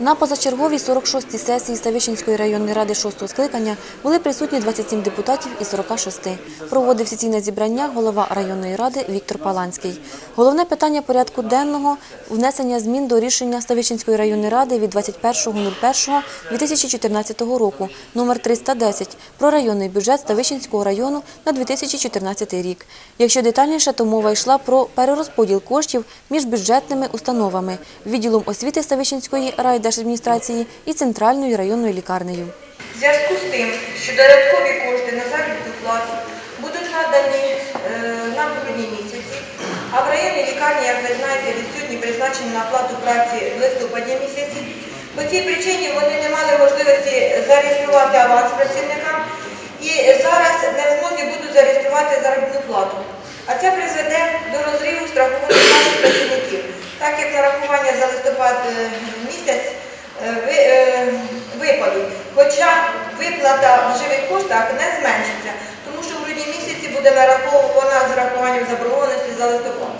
На позачерговій 46-й сесії Ставищенської районної ради 6-го скликання були присутні 27 депутатів із 46. Проводив сесійне зібрання голова районної ради Віктор Паланський. Головне питання порядку денного – внесення змін до рішення Ставищенської районної ради від 21.01.2014 року номер 310 про районний бюджет Ставищенського району на 2014 рік. Якщо детальніше, то мова йшла про перерозподіл коштів між бюджетними установами, відділом освіти Ставищенської райдержадміністрації і центральною районною лікарнею. В зв'язку з тим, що додаткові кошти на заробітну плату будуть надані е, на грудні місяці, а в районній лікарні, як ви знаєте, відсутні призначені на оплату праці в листопаді місяці. По цій причині вони не мали можливості зареєструвати аванс працівникам і зараз не в змозі будуть зареєструвати заробітну плату. А це призведе до розриву страхування наших працівників, так як нарахування за листопад е, місяць е, ви- е, випадуть. Хоча виплата в живих коштах не зменшиться, тому що в грудні місяці буде нарахована з рахуванням заборгованості за листопад.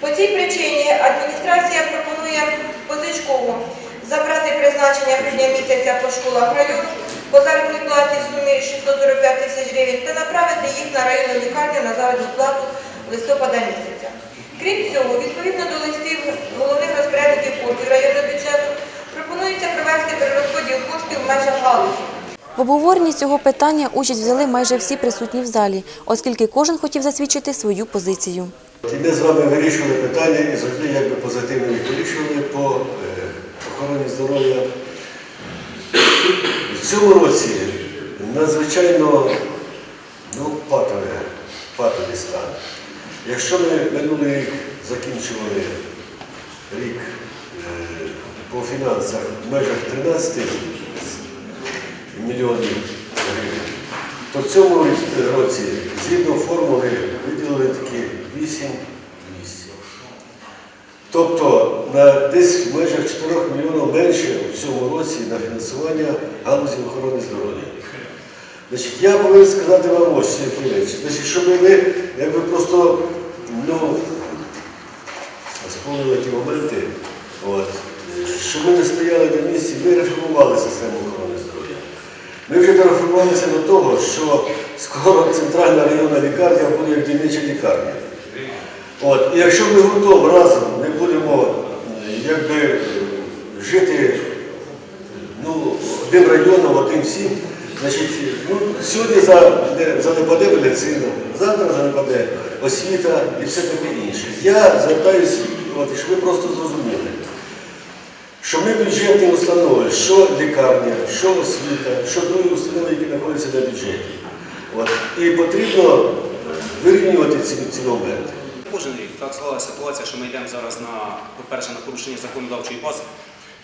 По цій причині адміністрація пропонує позичково забрати призначення грудня місяця по школах району по заробітній платі в сумі 645 тисяч гривень та направити їх на районну лікарню на заробітну плату листопада місяця. Крім цього, відповідно до листів головних розпорядників коштів районного бюджету, пропонується провести перерозподіл коштів в межах галузі. В обговоренні цього питання участь взяли майже всі присутні в залі, оскільки кожен хотів засвідчити свою позицію. Ми з вами вирішували питання і завжди якби позитивно їх вирішували по е, охороні здоров'я. В цьому році надзвичайно ну, патове, патовий стан. Якщо ми минулий рік закінчували рік е, по фінансах в межах 13 мільйонів гривень, то в цьому році згідно формули виділили такі 8 200. Тобто на десь в межах 4 мільйонів менше в цьому році на фінансування галузі охорони здоров'я. Значить, я повинен сказати вам ось Сергій Ігорович. Значить, щоб ви якби просто ну, сповнили ті моменти, от, е, щоб ми не стояли на місці, ми реформували систему охорони. Ми вже реформувалися до того, що скоро центральна районна лікарня буде як дільнича лікарня. От, і якщо ми гуртом разом не будемо е, якби, жити ну, одним районом, одним всім, значить, ну, сьогодні за- де- медицина, завтра занепаде освіта і все таке інше. Я звертаюся, щоб ви просто зрозуміли, що ми бюджетні установи, що лікарня, що освіта, що другі установи, які знаходяться на бюджеті. От, і потрібно вирівнювати ці, ці моменти. Кожен рік так склалася ситуація, що ми йдемо зараз на, по-перше, на порушення законодавчої бази,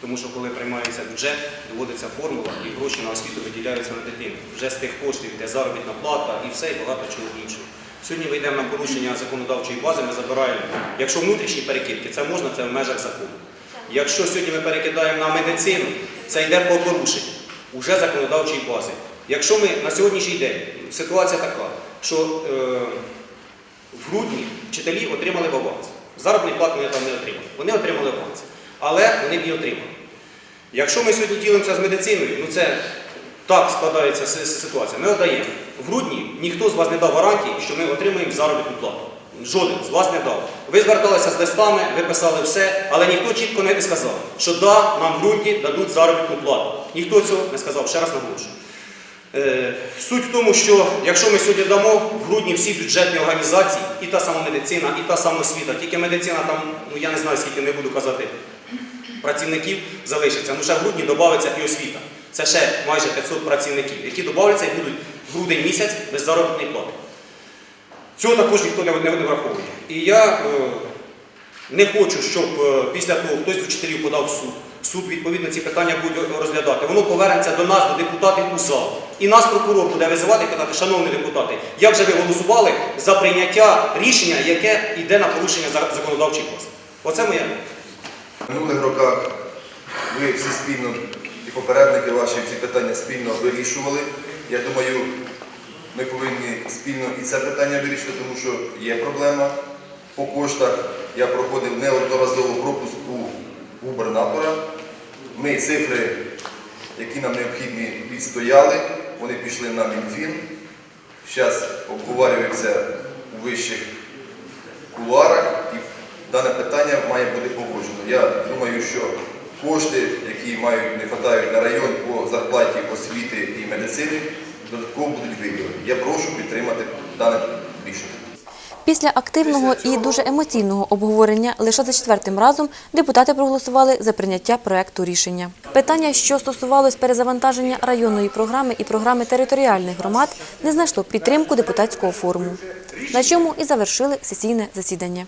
тому що коли приймається бюджет, доводиться формула і гроші на освіту виділяються на дитину. Вже з тих коштів йде заробітна плата і все, і багато чого іншого. Сьогодні ми йдемо на порушення законодавчої бази, ми забираємо, якщо внутрішні перекидки, це можна, це в межах закону. Якщо сьогодні ми перекидаємо на медицину, це йде по порушенню уже законодавчої бази. Якщо ми на сьогоднішній день ситуація така, що е, в грудні вчителі отримали аванс. Заробітний плат вони там не отримали. Вони отримали аванс. Але вони б її отримали. Якщо ми сьогодні ділимося з медициною, ну це так складається си- си- ситуація. Ми отдаємо. В грудні ніхто з вас не дав гарантії, що ми отримаємо заробітну плату. Жоден з вас не дав. Ви зверталися з листами, ви писали все, але ніхто чітко не сказав, що да, нам в грудні дадуть заробітну плату. Ніхто цього не сказав, ще раз наголошую. Е, Суть в тому, що якщо ми сьогодні дамо в грудні всі бюджетні організації, і та сама медицина, і та сама освіта, тільки медицина там, ну я не знаю, скільки не буду казати, працівників залишиться. Ну ще в грудні додається і освіта. Це ще майже 500 працівників, які додаються і будуть в грудень місяць без заробітної плати. Цього також ніхто не, враховує. І я е, не хочу, щоб е, після того хтось з учителів подав суд. Суд, відповідно, ці питання буде розглядати. Воно повернеться до нас, до депутатів у зал. І нас прокурор буде визивати і питати, шановні депутати, як же ви голосували за прийняття рішення, яке йде на порушення за- законодавчих баз? Оце моя. В минулих роках ви всі спільно і попередники ваші ці питання спільно вирішували. Я думаю, ми повинні спільно і це питання вирішити, тому що є проблема по коштах. Я проходив неодноразово пропуск у губернатора ми цифри, які нам необхідні, відстояли, вони пішли на Мінфін. Зараз обговорюються у вищих кулуарах і дане питання має бути погоджено. Я думаю, що кошти, які мають, не вистачають на район по зарплаті освіти і медицини, додатково будуть виділені. Я прошу підтримати дане рішення. Після активного і дуже емоційного обговорення лише за четвертим разом депутати проголосували за прийняття проекту рішення. Питання, що стосувалось перезавантаження районної програми і програми територіальних громад, не знайшло підтримку депутатського форуму. На чому і завершили сесійне засідання.